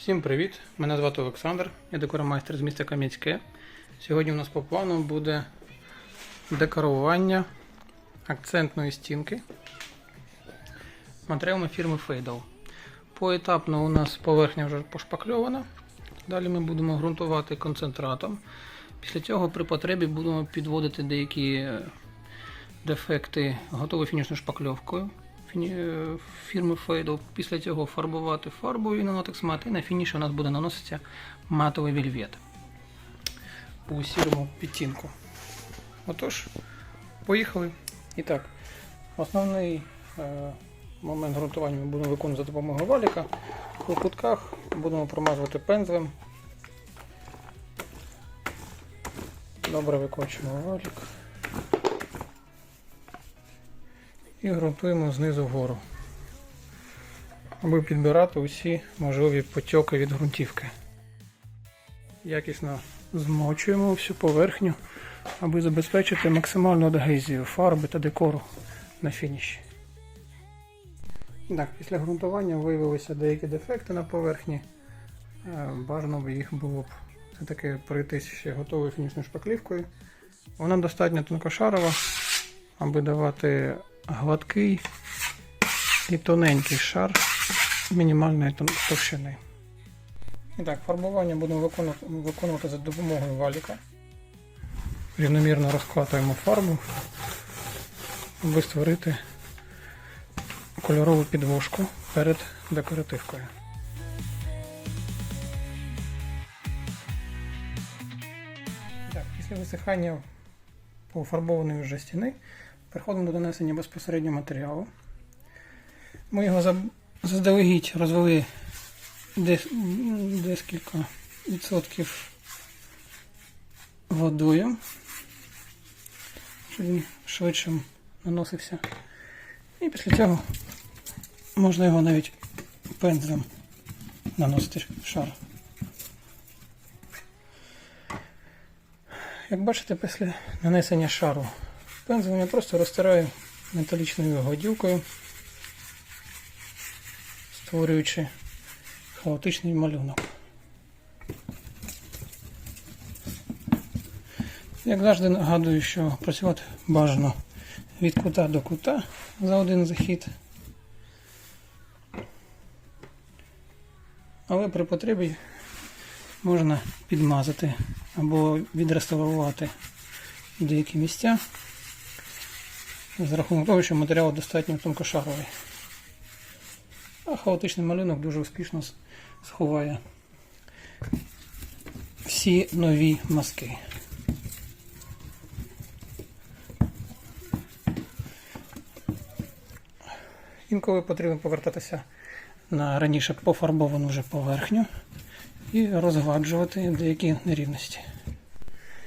Всім привіт! Мене звати Олександр, я декоромайстер з міста Кам'янське. Сьогодні у нас по плану буде декорування акцентної стінки матеріалами фірми Fadal. Поетапно у нас поверхня вже пошпакльована. Далі ми будемо ґрунтувати концентратом. Після цього при потребі будемо підводити деякі дефекти готовою фінішною шпакльовкою фірми Fadal. Після цього фарбувати фарбою на Notex Matte і на фініші у нас буде наноситися матовий вельвет у сірому підтінку. Отож, поїхали. І так, основний е, момент ґрунтування ми будемо виконувати за допомогою валіка. У кутках будемо промазувати пензлем. Добре викочуємо валік. І ґрунтуємо знизу вгору, аби підбирати усі можливі потьоки від ґрунтівки. Якісно змочуємо всю поверхню, аби забезпечити максимальну адгезію фарби та декору на фініші. Так, після ґрунтування виявилися деякі дефекти на поверхні. Е, Бажано б їх було б все-таки пройтись ще готовою фінішною шпаклівкою. Вона достатньо тонкошарова, аби давати гладкий і тоненький шар мінімальної товщини. І так, фарбування будемо виконувати, виконувати за допомогою валіка. Рівномірно розкладаємо фарбу, аби створити кольорову підвожку перед декоративкою. Так, після висихання пофарбованої вже стіни переходимо до нанесення безпосередньо матеріалу. Ми його заздалегідь розвели десь, м, декілька відсотків водою, щоб він швидше наносився. І після цього можна його навіть пензлем наносити шар. Як бачите, після нанесення шару пензлем я просто розтираю металічною гладівкою, створюючи хаотичний малюнок. Як завжди нагадую, що працювати бажано від кута до кута за один захід. Але при потребі можна підмазати або відреставрувати деякі місця за рахунок того, що матеріал достатньо тонкошаровий. А хаотичний малюнок дуже успішно сховає всі нові мазки. Інколи потрібно повертатися на раніше пофарбовану вже поверхню і розгладжувати деякі нерівності.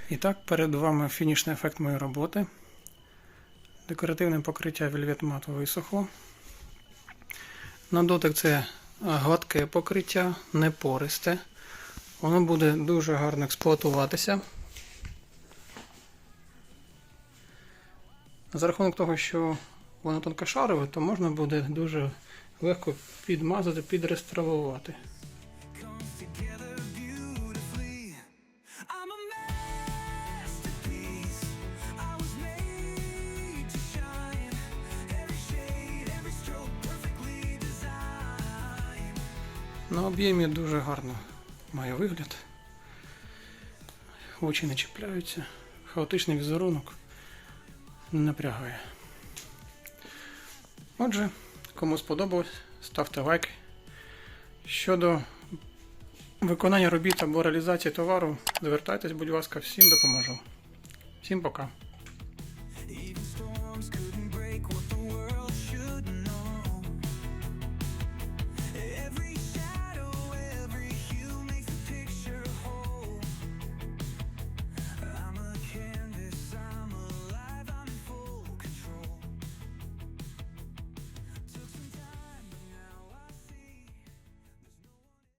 І так, перед вами фінішний ефект моєї роботи. Декоративне покриття Velvet Matte висохло. На дотик це гладке покриття, не пористе. Воно буде дуже гарно експлуатуватися. За рахунок того, що воно тонкошарове, то можна буде дуже легко підмазати, підреставрувати. На об'ємі дуже гарно має вигляд. Очі не чіпляються. Хаотичний візерунок напрягає. Отже, кому сподобалось, ставте лайк. Щодо виконання робіт або реалізації товару, звертайтесь, будь ласка, всім допоможу. Всім пока.